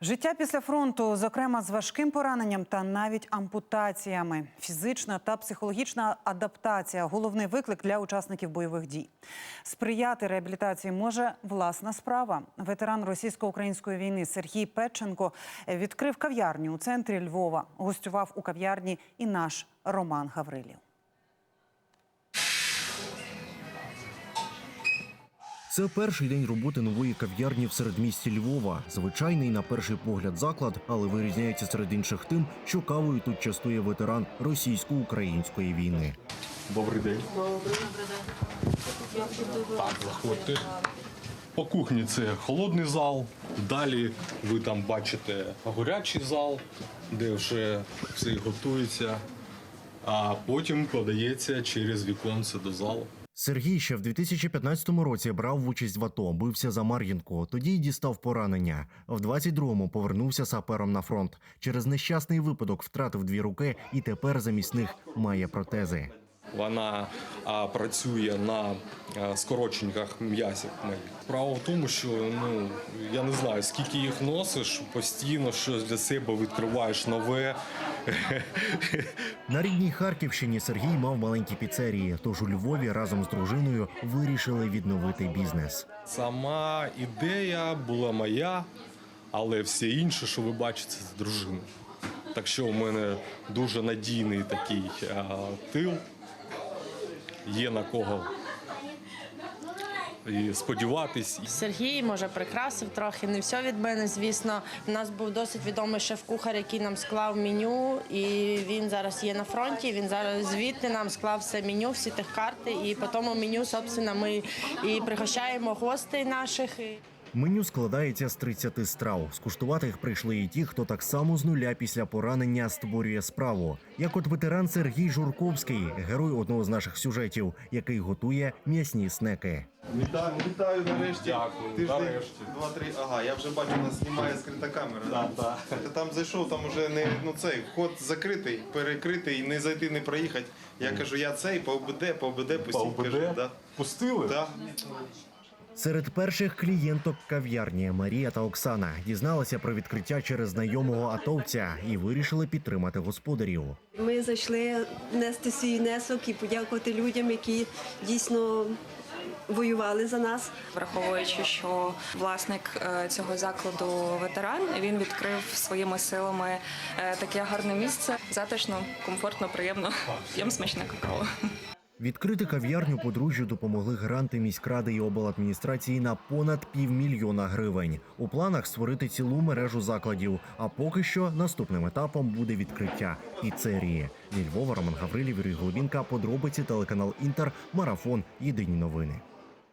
Життя після фронту, зокрема з важким пораненням та навіть ампутаціями, фізична та психологічна адаптація головний виклик для учасників бойових дій. Сприяти реабілітації може власна справа. Ветеран російсько-української війни Сергій Петченко відкрив кав'ярню у центрі Львова. Гостював у кав'ярні і наш Роман Гаврилів. Це перший день роботи нової кав'ярні в середмісті Львова. Звичайний на перший погляд заклад, але вирізняється серед інших тим, що кавою тут частує ветеран російсько-української війни. Добрий день. Так, заходьте. По кухні це холодний зал. Далі ви там бачите горячий зал, де вже все готується, а потім подається через віконце до залу. Сергій ще в 2015 році брав участь в АТО, бився за Мар'їнку. Тоді й дістав поранення. В 22-му повернувся сапером на фронт. Через нещасний випадок втратив дві руки і тепер замість них має протези. Вона а, працює на а, скороченнях м'язів. моїх. Справа в тому, що ну я не знаю, скільки їх носиш, постійно щось для себе відкриваєш нове. На рідній Харківщині Сергій мав маленькі піцерії, тож у Львові разом з дружиною вирішили відновити бізнес. Сама ідея була моя, але все інше, що ви бачите, це з дружини. Так що у мене дуже надійний такий а, тил. Є на кого і сподіватись. Сергій може прикрасив трохи, не все від мене, звісно. У нас був досить відомий шеф-кухар, який нам склав меню, і він зараз є на фронті. Він зараз звідти нам склав все меню, всі тих карти. І по тому меню, собственно, ми і пригощаємо гостей наших. Меню складається з 30 страв. Скуштувати їх прийшли і ті, хто так само з нуля після поранення створює справу. Як от ветеран Сергій Журковський, герой одного з наших сюжетів, який готує м'ясні снеки. Вітаю, вітаю нарешті. Дякую, Тиждень, нарешті. два-три. Ага, я вже бачу, нас знімає скрита камера. Да, да. Ти там зайшов, там уже не ну цей вход закритий, перекритий, не зайти, не проїхати. Я кажу, я цей по ОБД, по ОБД пустіть. Кажу, да. Пустили? Да. Серед перших клієнток кав'ярні Марія та Оксана дізналися про відкриття через знайомого атовця і вирішили підтримати господарів. Ми зайшли нести свій внесок і подякувати людям, які дійсно воювали за нас. враховуючи, що власник е, цього закладу ветеран, він відкрив своїми силами е, таке гарне місце. Затишно, комфортно, приємно. П'ємо смачне какао. Відкрити кав'ярню подружжю допомогли гранти міськради і обладміністрації на понад півмільйона гривень. У планах створити цілу мережу закладів. А поки що наступним етапом буде відкриття піцерії. Зі Львова Роман Гаврилів, Юрій Глубінка, подробиці телеканал Інтер, марафон. Єдині новини.